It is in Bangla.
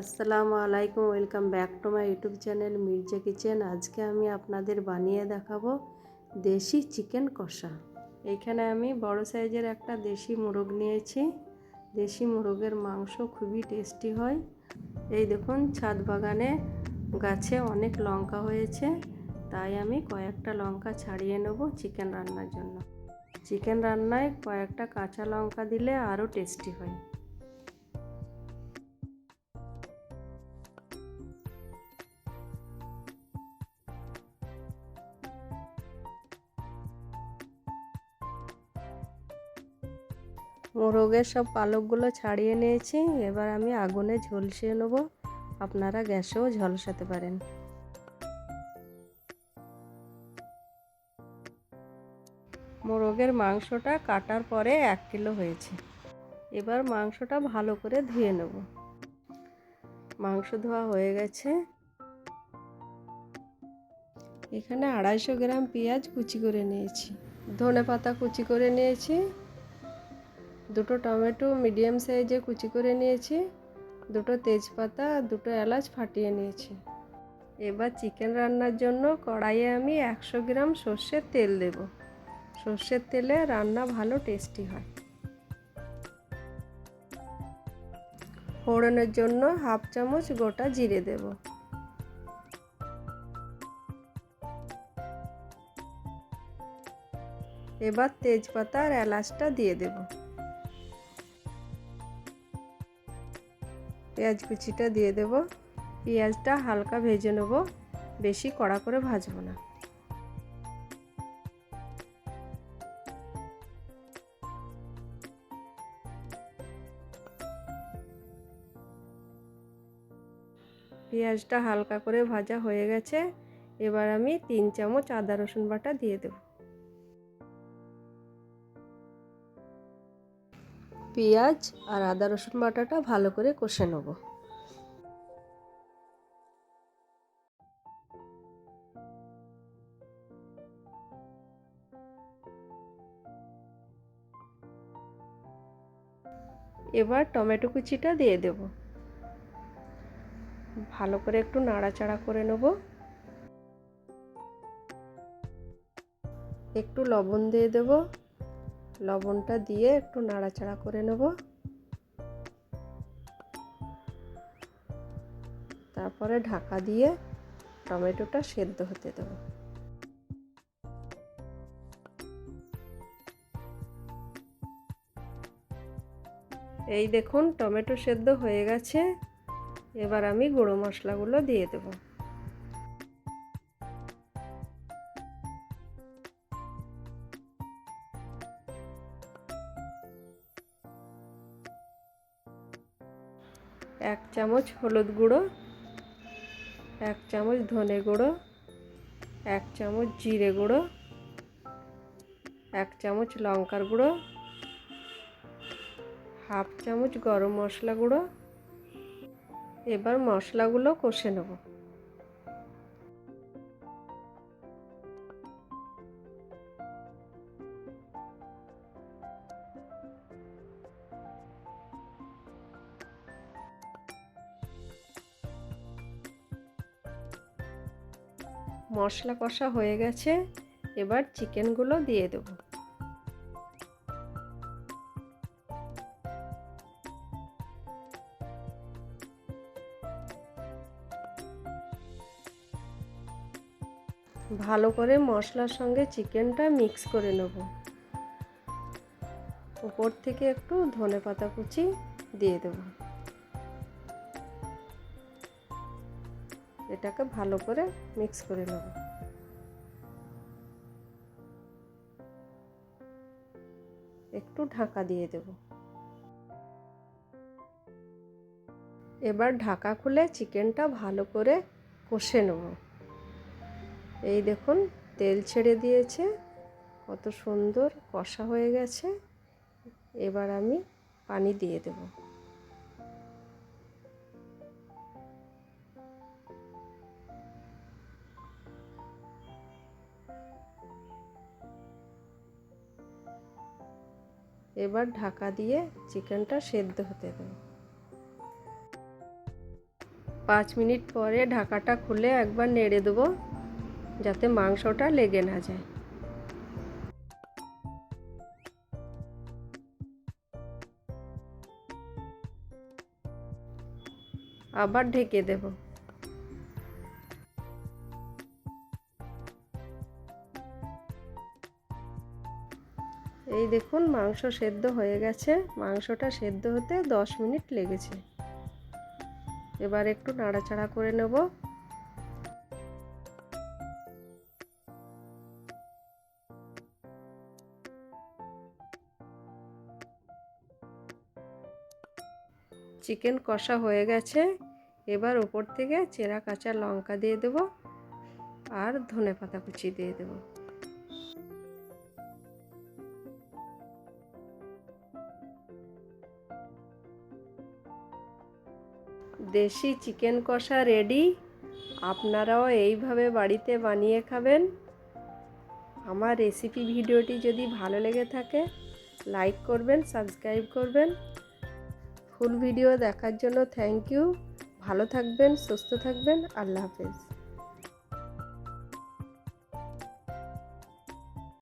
আসসালামু আলাইকুম, welcome back to my YouTube channel Mirza kitchen. আজকে আমি আপনাদের বানিয়ে দেখাবো দেশি চিকেন কষা। এইখানে আমি বড় সাইজের একটা দেশি মোরগ নিয়েছি। দেশি মোরগের মাংস খুবই টেস্টি হয়। এই দেখুন, ছাদ বাগানে গাছে অনেক লঙ্কা হয়েছে, তাই আমি কয়েকটা লঙ্কা ছাড়িয়ে নেব চিকেন রান্নার জন্য। চিকেন রান্নায় কয়েকটা কাঁচা লঙ্কা দিলে আরও টেস্টি হয়। মোরগের সব পালকগুলো ছাড়িয়ে নিয়েছি। এবার আমি আগুনে ঝলসিয়ে নেব। আপনারা গ্যাসেও ঝলসাতে পারেন। মোরগের মাংসটা কাটার পরে এক কিলো হয়েছে। এবার মাংসটা ভালো করে ধুয়ে নেব। মাংস ধোয়া হয়ে গেছে। এখানে আড়াইশো গ্রাম পেঁয়াজ কুচি করে নিয়েছি। ধনে পাতা কুচি করে নিয়েছি। দুটো টমেটো মিডিয়াম সাইজে কুচি করে নিয়েছি, দুটো তেজপাতা, দুটো এলাচ ফাটিয়ে নিয়েছি। এবার চিকেন রান্নার জন্য কড়াইয়ে আমি একশো গ্রাম সর্ষের তেল দেব। সর্ষের তেলে রান্না ভালো টেস্টি হয়। ফোড়নের জন্য হাফ চামচ গোটা জিরে দেব। এবার তেজপাতা আর এলাচটা দিয়ে দেবো। পেঁয়াজ কুচিটা দিয়ে দেব। পেঁয়াজটা হালকা ভেজে নেব। বেশি কড়া করে ভাজবো না। পেঁয়াজটা হালকা করে ভাজা হয়ে গেছে। এবার আমি তিন চামচ আদা রসুন বাটা দিয়ে দেব। পেঁয়াজ আর আদা রসুন বাটাটা ভালো করে কষে নেব। এবার টমেটো কুচিটা দিয়ে দেব। ভালো করে একটু নাড়াচাড়া করে নেব। একটু লবণ দিয়ে দেবো। লবণটা দিয়ে একটু নাড়াচাড়া করে নেব। তারপরে ঢাকা দিয়ে টমেটোটা সেদ্ধ হতে দেব। এই দেখুন, টমেটো সেদ্ধ হয়ে গেছে। এবার আমি গুঁড়ো মশলাগুলো দিয়ে দেবো। এক চামচ হলুদ গুঁড়ো, এক চামচ ধনে গুঁড়ো, এক চামচ জিরে গুঁড়ো, এক চামচ লঙ্কার গুঁড়ো, হাফ চামচ গরম মশলা গুঁড়ো। এবার মশলাগুলো কষে নেব। মশলা কষা হয়ে গেছে, এবার চিকেনগুলো দিয়ে দেবো। ভালো করে মশলার সঙ্গে চিকেনটা মিক্স করে নেব। উপর থেকে একটু ধনে পাতা কুচি দিয়ে দেবো। এটাকে ভালো করে মিক্স করে নেব। একটু ঢাকা দিয়ে দেব। এবার ঢাকা খুলে চিকেনটা ভালো করে কষে নেব। এই দেখুন, তেল ছেড়ে দিয়েছে, কত সুন্দর কষা হয়ে গেছে। এবার আমি পানি দিয়ে দেবো। এবার ঢাকা দিয়ে চিকেনটা সেদ্ধ হতে দেব। পাঁচ মিনিট পরে ঢাকাটা খুলে একবার নেড়ে দেবো যাতে মাংসটা লেগে না যায়। আবার ঢেকে দেব। এই দেখুন, মাংস সেদ্ধ হয়ে গেছে। মাংসটা সেদ্ধ হতে দশ মিনিট লেগেছে। এবার একটু নাড়াচাড়া করে নেব। চিকেন কষা হয়ে গেছে। এবার ওপর থেকে চেরা কাঁচা লঙ্কা দিয়ে দেব। আর ধনে পাতা কুচি দিয়ে দেব। দেশি চিকেন কষা রেডি। আপনারাও এইভাবে বাড়িতে বানিয়ে খাবেন। আমার রেসিপি ভিডিওটি যদি ভালো লেগে থাকে, লাইক করবেন, সাবস্ক্রাইব করবেন। ফুল ভিডিও দেখার জন্য থ্যাংক ইউ ভালো থাকবেন, সুস্থ থাকবেন। আল্লাহ হাফেজ।